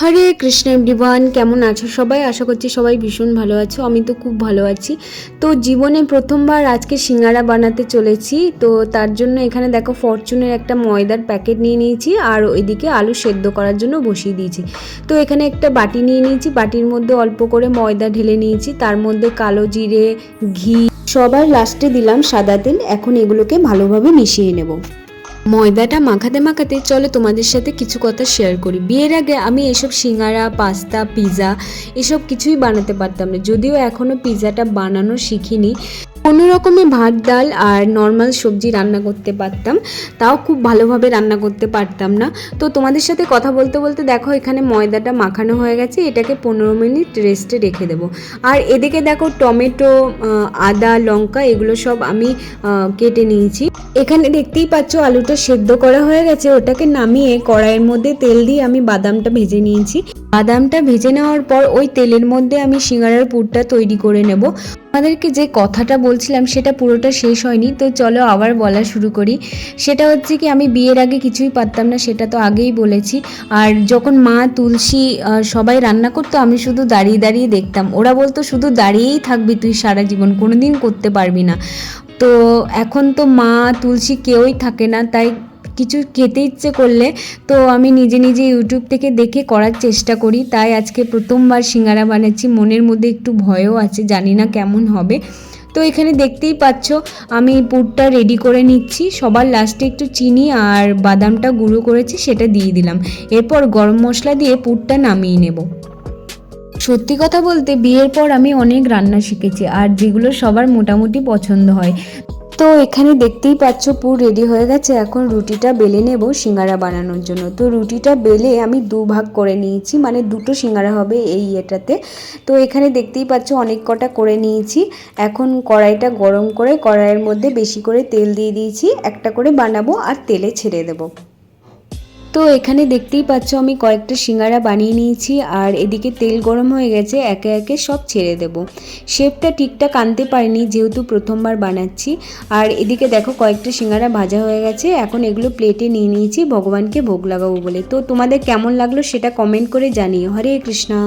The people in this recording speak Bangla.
হরে কৃষ্ণ এভরিওয়ান কেমন আছো সবাই? আশা করছি সবাই ভীষণ ভালো আছো, আমি তো খুব ভালো আছি। তো জীবনে প্রথমবার আজকে সিঙ্গারা বানাতে চলেছি, তো তার জন্য এখানে দেখো ফরচুনের একটা ময়দার প্যাকেট নিয়ে নিয়েছি, আর ওইদিকে আলু সেদ্ধ করার জন্য বসিয়ে দিয়েছি। তো এখানে একটা বাটি নিয়ে নিয়েছি, বাটির মধ্যে অল্প করে ময়দা ঢেলে নিয়েছি, তার মধ্যে কালো জিরে, ঘি, সবার লাস্টে দিলাম সাদা তেল, এখন এগুলোকে ভালোভাবে মিশিয়ে নেব। ময়দাটা মাখাতে মাখাতে চলো তোমাদের সাথে কিছু কথা শেয়ার করি। বিয়ের আগে আমি এসব সিঙ্গারা, পাস্তা পিৎজা এসব কিছুই বানাতে পারতাম না, যদিও এখনও পিৎজাটা বানানো শিখিনি। কোনো রকমে ভাত, ডাল আর নর্মাল সবজি রান্না করতে পারতাম। তাও খুব ভালোভাবে রান্না করতে পারতাম না। তো তোমাদের সাথে কথা বলতে বলতে দেখো এখানে ময়দাটা মাখানো হয়ে গেছে। এটাকে পনেরো মিনিট রেস্টে রেখে দেবো। আর এদিকে দেখো টমেটো আদা, লঙ্কা এগুলো সব আমি কেটে নিয়েছি। এখানে দেখতেই পাচ্ছ আলুটা সেদ্ধ করা হয়ে গেছে। ওটাকে নামিয়ে কড়াইয়ের মধ্যে তেল দিয়ে আমি বাদামটা ভেজে নিয়েছি। বাদামটা ভেজে নেওয়ার পর ওই তেলের মধ্যে আমি সিঙ্গারার পুরটা তৈরি করে নেব। আমাদেরকে যে কথাটা বলছিলাম, সেটা পুরোটা শেষ হয়নি, তো চলো আবার বলা শুরু করি। সেটা হচ্ছে কি, আমি বিয়ের আগে কিছুই পারতাম না, সেটা তো আগেই বলেছি। আর যখন মা তুলসী সবাই রান্না করতো, আমি শুধু দাঁড়িয়ে দাঁড়িয়ে দেখতাম। ওরা বলতো, শুধু দাঁড়িয়েই থাকবি তুই সারা জীবন, কোনোদিন করতে পারবি না। তো এখন তো মা তুলসী কেউই থাকে না, তাই কিছু খেতে ইচ্ছে করলে তো আমি নিজে নিজে ইউটিউব থেকে দেখে করার চেষ্টা করি। তাই আজকে প্রথমবার সিঙ্গারা বানাচ্ছি। মনের মধ্যে একটু ভয়ও আছে, জানি না কেমন হবে। তো এখানে দেখতেই পাচ্ছ, আমি পুরটা রেডি করে নিচ্ছি। সবার লাস্টে একটু চিনি আর বাদামটা গুঁড়ো করেছি, সেটা দিয়ে দিলাম। এরপর গরম মশলা দিয়ে পুরটা নামিয়ে নেব। সত্যি কথা বলতে, বিয়ের পর আমি অনেক রান্না শিখেছি, আর যেগুলো সবার মোটামুটি পছন্দ হয়। তো এখানে দেখতেই পাচ্ছ, পুর রেডি হয়ে গেছে। এখন রুটিটা বেলে নেব সিঙ্গারা বানানোর জন্য। তো রুটিটা বেলে আমি দু ভাগ করে নিয়েছি মানে দুটো সিঙ্গারা হবে এই এটাতে। তো এখানে দেখতেই পাচ্ছ, অনেক কটা করে নিয়েছি। এখন কড়াইটা গরম করে কড়াইয়ের মধ্যে বেশি করে তেল দিয়ে দিয়েছি। একটা করে বানাবো আর তেলে ছেড়ে দেবো। তো এখানে দেখতেই পাচ্ছ আমি কয়েকটা সিঙ্গারা বানিয়ে নিয়েছি আর এদিকে তেল গরম হয়ে গেছে, একে একে সব ছেড়ে দেব। শেপটা ঠিকঠাক আনতে পারিনি যেহেতু প্রথমবার বানাচ্ছি। আর এদিকে দেখো কয়েকটা সিঙ্গারা ভাজা হয়ে গেছে, এখন এগুলো প্লেটে নিয়ে নিয়েছি, ভগবানকে ভোগ লাগাবো বলে। তো তোমাদের কেমন লাগল সেটা কমেন্ট করে জানিও। হরে কৃষ্ণা।